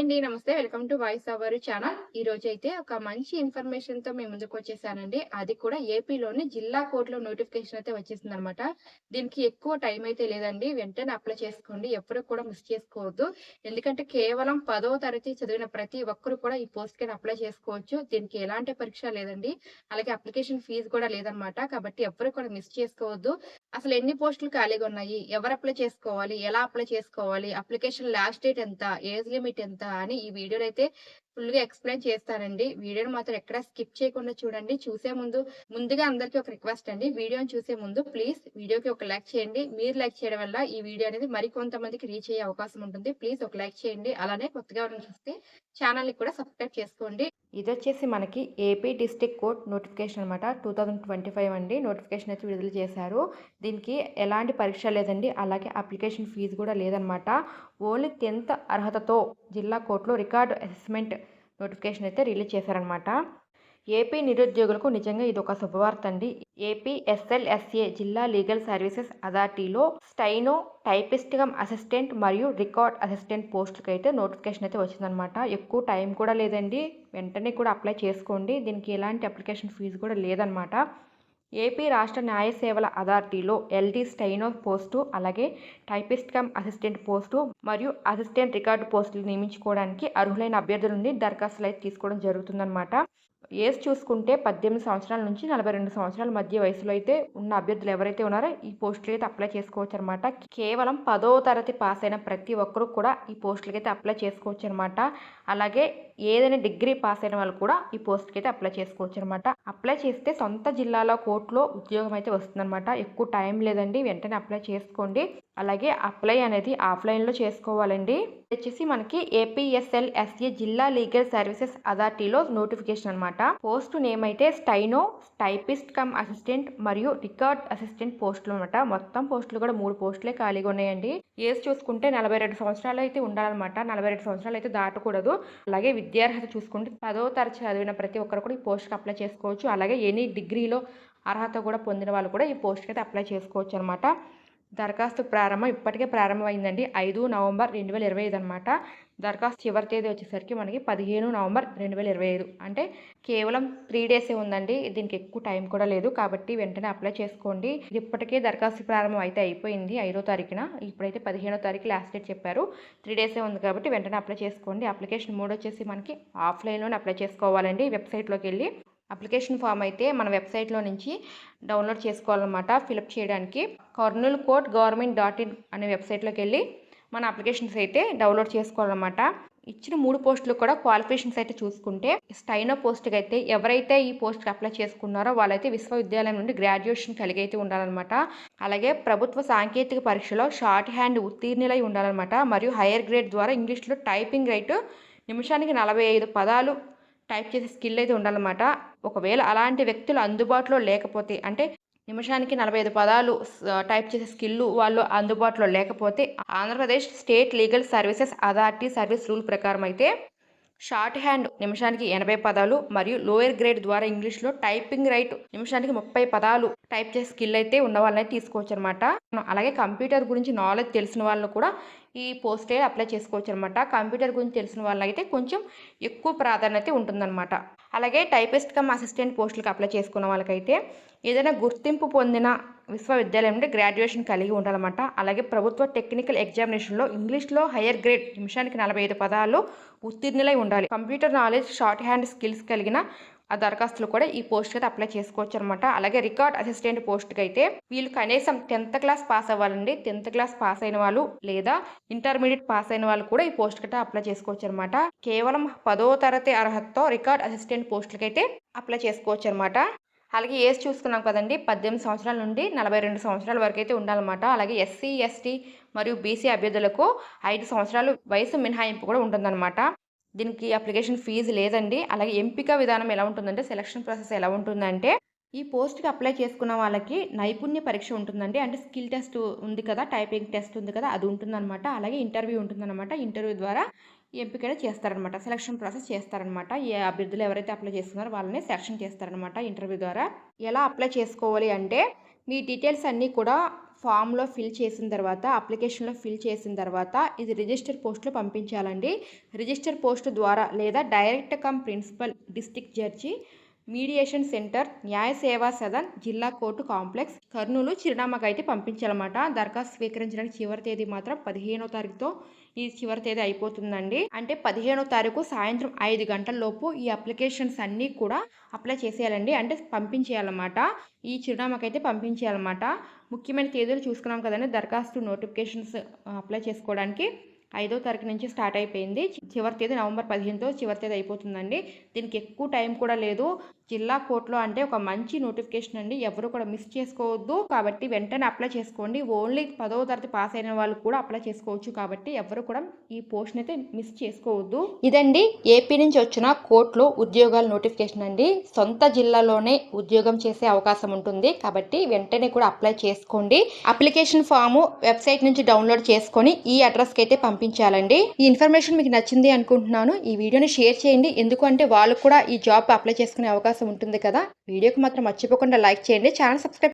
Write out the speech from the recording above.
అండి నమస్తే. Welcome to voice our channel. ఈ రోజు అయితే ఒక మంచి ఇన్ఫర్మేషన్తో మేము ముందుకు వచ్చేసానండి. అది కూడా ఏపీలోని జిల్లా కోర్టులో నోటిఫికేషన్ అయితే వచ్చేసింది అనమాట దీనికి ఎక్కువ టైం అయితే లేదండి. వెంటనే అప్లై చేసుకోండి. ఎప్పుడు కూడా మిస్ చేసుకోవద్దు. ఎందుకంటే కేవలం పదో తరగతి చదివిన ప్రతి ఒక్కరు కూడా ఈ పోస్ట్కి అప్లై చేసుకోవచ్చు. దీనికి ఎలాంటి పరీక్ష లేదండి. అలాగే అప్లికేషన్ ఫీజు కూడా లేదనమాట. కాబట్టి ఎవరు కూడా మిస్ చేసుకోవద్దు. అసలు ఎన్ని పోస్టులు ఖాళీగా ఉన్నాయి? ఎవరు అప్లై చేసుకోవాలి? ఎలా అప్లై చేసుకోవాలి? అప్లికేషన్ లాస్ట్ డేట్ ఎంత? ఏజ్ లిమిట్ ఎంత? అని ఈ వీడియోలో అయితే ఫుల్గా ఎక్స్ప్లెయిన్ చేస్తానండి వీడియోని మాత్రం ఎక్కడ స్కిప్ చేయకుండా చూడండి. చూసే ముందు ముందుగా అందరికీ ఒక రిక్వెస్ట్ అండి. వీడియోని చూసే ముందు ప్లీజ్ వీడియోకి ఒక లైక్ చేయండి. మీరు లైక్ చేయడం వల్ల ఈ వీడియో అనేది మరి కొంతమందికి రీచ్ అయ్యే అవకాశం ఉంటుంది. ప్లీజ్ ఒక లైక్ చేయండి. అలానే కొత్తగా ఎవరైనా చూస్తే ఛానల్ని కూడా సబ్స్క్రైబ్ చేసుకోండి. ఇది వచ్చేసి మనకి ఏపీ డిస్టిక్ కోర్ట్ నోటిఫికేషన్ అనమాట టూ థౌజండ్ ట్వంటీ ఫైవ్ అండి. నోటిఫికేషన్ వచ్చి విడుదల చేశారు. దీనికి ఎలాంటి పరీక్ష లేదండి. అలాగే అప్లికేషన్ ఫీజు కూడా లేదనమాట ఓన్లీ టెన్త్ అర్హతతో జిల్లా కోర్టులో రికార్డు అసెస్మెంట్ నోటిఫికేషన్ అయితే రిలీజ్ చేశారనమాట ఏపీ నిరుద్యోగులకు నిజంగా ఇది ఒక శుభవార్త అండి. ఏపీ ఎస్ఎల్ఎస్ఏ జిల్లా లీగల్ సర్వీసెస్ అథారిటీలో స్టైనో టైపిస్ట్ అసిస్టెంట్ మరియు రికార్డ్ అసిస్టెంట్ పోస్టులకి అయితే నోటిఫికేషన్ అయితే వచ్చిందనమాట ఎక్కువ టైం కూడా లేదండి. వెంటనే కూడా అప్లై చేసుకోండి. దీనికి ఎలాంటి అప్లికేషన్ ఫీజు కూడా లేదనమాట ఏపీ రాష్ట్ర న్యాయ సేవల అథారిటీలో ఎల్డీ స్టైనో పోస్టు అలాగే టైపిస్ట్ కమ్ అసిస్టెంట్ పోస్టు మరియు అసిస్టెంట్ రికార్డు పోస్టులు నియమించుకోవడానికి అర్హులైన అభ్యర్థుల నుండి దరఖాస్తులు అయితే తీసుకోవడం జరుగుతుందన్నమాట. ఏజ్ చూసుకుంటే పద్దెనిమిది సంవత్సరాల నుంచి నలభై రెండు సంవత్సరాల మధ్య వయసులో అయితే ఉన్న అభ్యర్థులు ఎవరైతే ఉన్నారో ఈ పోస్టులు అయితే అప్లై చేసుకోవచ్చు అనమాట కేవలం పదో తరగతి పాస్ అయిన ప్రతి ఒక్కరూ కూడా ఈ పోస్టులకి అయితే అప్లై చేసుకోవచ్చు అనమాట అలాగే ఏదైనా డిగ్రీ పాస్ అయిన వాళ్ళు కూడా ఈ పోస్ట్కి అయితే అప్లై చేసుకోవచ్చు అనమాట అప్లై చేస్తే సొంత జిల్లాలో కోర్టులో ఉద్యోగం అయితే వస్తుందన్నమాట ఎక్కువ టైం లేదండి వెంటనే అప్లై చేసుకోండి. అలాగే అప్లై అనేది ఆఫ్లైన్లో చేసుకోవాలండి. వచ్చేసి మనకి ఏపీఎస్ఎల్ ఎస్ఏ జిల్లా లీగల్ సర్వీసెస్ అథారిటీలో నోటిఫికేషన్ అనమాట పోస్ట్ నేమ్ అయితే స్టైనో టైపిస్ట్ కమ్ అసిస్టెంట్ మరియు రికార్డ్ అసిస్టెంట్ పోస్టులు అనమాట. మొత్తం పోస్టులు కూడా మూడు పోస్టులే ఖాళీగా ఉన్నాయండి. ఏజ్ చూసుకుంటే నలభై రెండు సంవత్సరాలు అయితే ఉండాలన్నమాట. నలభై రెండు సంవత్సరాలు అయితే దాటకూడదు. అలాగే విద్యార్హత చూసుకుంటే పదో తరగతి చదివిన ప్రతి ఒక్కరు కూడా ఈ పోస్ట్కి అప్లై చేసుకోవచ్చు. అలాగే ఎనీ డిగ్రీలో అర్హత కూడా పొందిన వాళ్ళు కూడా ఈ పోస్ట్కి అయితే అప్లై చేసుకోవచ్చు అనమాట. దరఖాస్తు ప్రారంభం ఇప్పటికే ప్రారంభమైందండి. ఐదు నవంబర్ రెండు వేల ఇరవై ఐదు అనమాట దరఖాస్తు చివరి తేదీ వచ్చేసరికి మనకి పదిహేను నవంబర్ రెండు వేల ఇరవై ఐదు. అంటే కేవలం త్రీ డేసే ఉందండి. దీనికి ఎక్కువ టైం కూడా లేదు. కాబట్టి వెంటనే అప్లై చేసుకోండి. ఇప్పటికే దరఖాస్తు ప్రారంభం అయితే అయిపోయింది ఐదో తారీఖున. ఇప్పుడైతే పదిహేనో తారీఖు లాస్ట్ డేట్ చెప్పారు. త్రీ డేసే ఉంది కాబట్టి వెంటనే అప్లై చేసుకోండి. అప్లికేషన్ మూడు వచ్చేసి మనకి ఆఫ్లైన్లోనే అప్లై చేసుకోవాలండి. వెబ్సైట్లోకి వెళ్ళి అప్లికేషన్ ఫామ్ అయితే మన వెబ్సైట్లో నుంచి డౌన్లోడ్ చేసుకోవాలన్నమాట ఫిలప్ చేయడానికి. Kurnool court government dot in అనే వెబ్సైట్లోకి వెళ్ళి మన అప్లికేషన్స్ అయితే డౌన్లోడ్ చేసుకోవాలన్నమాట. ఇచ్చిన మూడు పోస్టులు కూడా క్వాలిఫికేషన్స్ అయితే చూసుకుంటే స్టైనో పోస్ట్కి అయితే ఎవరైతే ఈ పోస్ట్కి అప్లై చేసుకున్నారో వాళ్ళైతే విశ్వవిద్యాలయం నుండి గ్రాడ్యుయేషన్ కలిగి అయితే ఉండాలన్నమాట. అలాగే ప్రభుత్వ సాంకేతిక పరీక్షలో షార్ట్ హ్యాండ్ ఉత్తీర్ణులై ఉండాలన్నమాట. మరియు హైయర్ గ్రేడ్ ద్వారా ఇంగ్లీష్లో టైపింగ్ రైట్ నిమిషానికి నలభై ఐదు పదాలు టైప్ చేసే స్కిల్ అయితే ఉండాలన్నమాట. ఒకవేళ అలాంటి వ్యక్తులు అందుబాటులో లేకపోతే అంటే నిమిషానికి నలభై ఐదు పదాలు టైప్ చేసే స్కిల్ వాళ్ళు అందుబాటులో లేకపోతే Andhra Pradesh state legal services authority service rule ప్రకారం అయితే షార్ట్ హ్యాండ్ నిమిషానికి ఎనభై పదాలు మరియు లోయర్ గ్రేడ్ ద్వారా ఇంగ్లీష్లో టైపింగ్ రైట్ నిమిషానికి ముప్పై పదాలు టైప్ చేసే స్కిల్ అయితే ఉన్న వాళ్ళని తీసుకోవచ్చు అనమాట అలాగే కంప్యూటర్ గురించి నాలెడ్జ్ తెలిసిన వాళ్ళు కూడా ఈ పోస్ట్ అప్లై చేసుకోవచ్చు అనమాట కంప్యూటర్ గురించి తెలిసిన వాళ్ళైతే కొంచెం ఎక్కువ ప్రాధాన్యత ఉంటుందన్నమాట. అలాగే టైపిస్ట్ కమ్ అసిస్టెంట్ పోస్టులకు అప్లై చేసుకున్న వాళ్ళకైతే ఏదైనా గుర్తింపు పొందిన విశ్వవిద్యాలయం నుండి గ్రాడ్యుయేషన్ కలిగి ఉండాలన్నమాట. అలాగే ప్రభుత్వ టెక్నికల్ ఎగ్జామినేషన్లో ఇంగ్లీష్లో హయ్యర్ గ్రేడ్ నిమిషానికి నలభై ఐదు పదాలు ఉత్తీర్ణులై ఉండాలి. Computer knowledge shorthand skills కలిగిన ఆ దరఖాస్తులు కూడా ఈ పోస్ట్ అయితే అప్లై చేసుకోవచ్చు అనమాట అలాగే రికార్డ్ అసిస్టెంట్ పోస్ట్కి అయితే వీళ్ళు కనీసం టెన్త్ క్లాస్ పాస్ అవ్వాలండి. టెన్త్ క్లాస్ పాస్ అయిన వాళ్ళు లేదా ఇంటర్మీడియట్ పాస్ అయిన వాళ్ళు కూడా ఈ పోస్ట్ అయితే అప్లై చేసుకోవచ్చు అనమాట కేవలం పదో తరగతి అర్హతతో రికార్డ్ అసిస్టెంట్ పోస్టులకి అయితే అప్లై చేసుకోవచ్చు అనమాట అలాగే ఏజ్ చూసుకున్నాం కదండి పద్దెనిమిది సంవత్సరాల నుండి నలభై రెండు సంవత్సరాల వరకు అయితే ఉండాలన్నమాట. అలాగే ఎస్సీ ఎస్టీ మరియు బీసీ అభ్యర్థులకు ఐదు సంవత్సరాలు వయసు మినహాయింపు కూడా ఉంటుందన్నమాట. దీనికి అప్లికేషన్ ఫీజు లేదండి. అలాగే ఎంపిక విధానం ఎలా ఉంటుందంటే సెలక్షన్ ప్రాసెస్ ఎలా ఉంటుందంటే ఈ పోస్ట్కి అప్లై చేసుకున్న వాళ్ళకి నైపుణ్య పరీక్ష ఉంటుందండి. అంటే స్కిల్ టెస్ట్ ఉంది కదా టైపింగ్ టెస్ట్ ఉంది కదా అది ఉంటుందన్నమాట. అలాగే ఇంటర్వ్యూ ఉంటుందన్నమాట. ఇంటర్వ్యూ ద్వారా ఎంపిక చేస్తారనమాట సెలక్షన్ ప్రాసెస్ చేస్తారనమాట ఏ అభ్యర్థులు ఎవరైతే అప్లై చేస్తున్నారో వాళ్ళని సెలక్షన్ చేస్తారనమాట ఇంటర్వ్యూ ద్వారా. ఎలా అప్లై చేసుకోవాలి అంటే మీ డీటెయిల్స్ అన్నీ కూడా ఫామ్లో ఫిల్ చేసిన తర్వాత అప్లికేషన్లో ఫిల్ చేసిన తర్వాత ఇది రిజిస్టర్ పోస్ట్లో పంపించాలండి. రిజిస్టర్ పోస్ట్ ద్వారా లేదా direct cum principal district judge mediation centre Nyaya Seva Sadan జిల్లా కోర్టు కాంప్లెక్స్ కర్నూలు చిరునామాకు అయితే పంపించాలన్నమాట. దరఖాస్తు స్వీకరించడానికి చివరి తేదీ మాత్రం పదిహేనో తారీఖుతో ఈ చివరి తేదీ అయిపోతుందండి. అంటే పదిహేనో తారీఖు సాయంత్రం ఐదు గంటల లోపు ఈ అప్లికేషన్స్ అన్నీ కూడా అప్లై చేసేయాలండి. అంటే పంపించేయాలన్నమాట. ఈ చిరునామాకు అయితే పంపించేయాలన్నమాట. ముఖ్యమైన తేదీలు చూసుకున్నాం కదండి. దరఖాస్తు నోటిఫికేషన్స్ అప్లై చేసుకోవడానికి. ఐదో తారీఖు నుంచి స్టార్ట్ అయిపోయింది. చివరి తేదీ నవంబర్ పదిహేనుతో చివరి తేదీ అయిపోతుందండి. దీనికి ఎక్కువ టైం కూడా లేదు. జిల్లా కోర్టులో అంటే ఒక మంచి నోటిఫికేషన్ అండి. ఎవరు కూడా మిస్ చేసుకోవద్దు. కాబట్టి వెంటనే అప్లై చేసుకోండి. ఓన్లీ పదవ తరగతి పాస్ అయిన వాళ్ళు కూడా అప్లై చేసుకోవచ్చు. కాబట్టి ఎవరు కూడా ఈ పోస్ట్ని అయితే మిస్ చేసుకోవద్దు. ఇదండి ఏపీ నుంచి వచ్చిన కోర్టులో ఉద్యోగాల నోటిఫికేషన్ అండి. సొంత జిల్లాలోనే ఉద్యోగం చేసే అవకాశం ఉంటుంది. కాబట్టి వెంటనే కూడా అప్లై చేసుకోండి. అప్లికేషన్ ఫామ్ వెబ్సైట్ నుంచి డౌన్లోడ్ చేసుకొని ఈ అడ్రస్కి అయితే పంపించాలండి. ఈ ఇన్ఫర్మేషన్ మీకు నచ్చింది అనుకుంటున్నాను. ఈ వీడియోని షేర్ చేయండి. ఎందుకంటే వాళ్ళు కూడా ఈ జాబ్ అప్లై చేసుకునే అవకాశం ఉంటుంది కదా. వీడియోకి మాత్రం మర్చిపోకుండా లైక్ చేయండి. Channel subscribe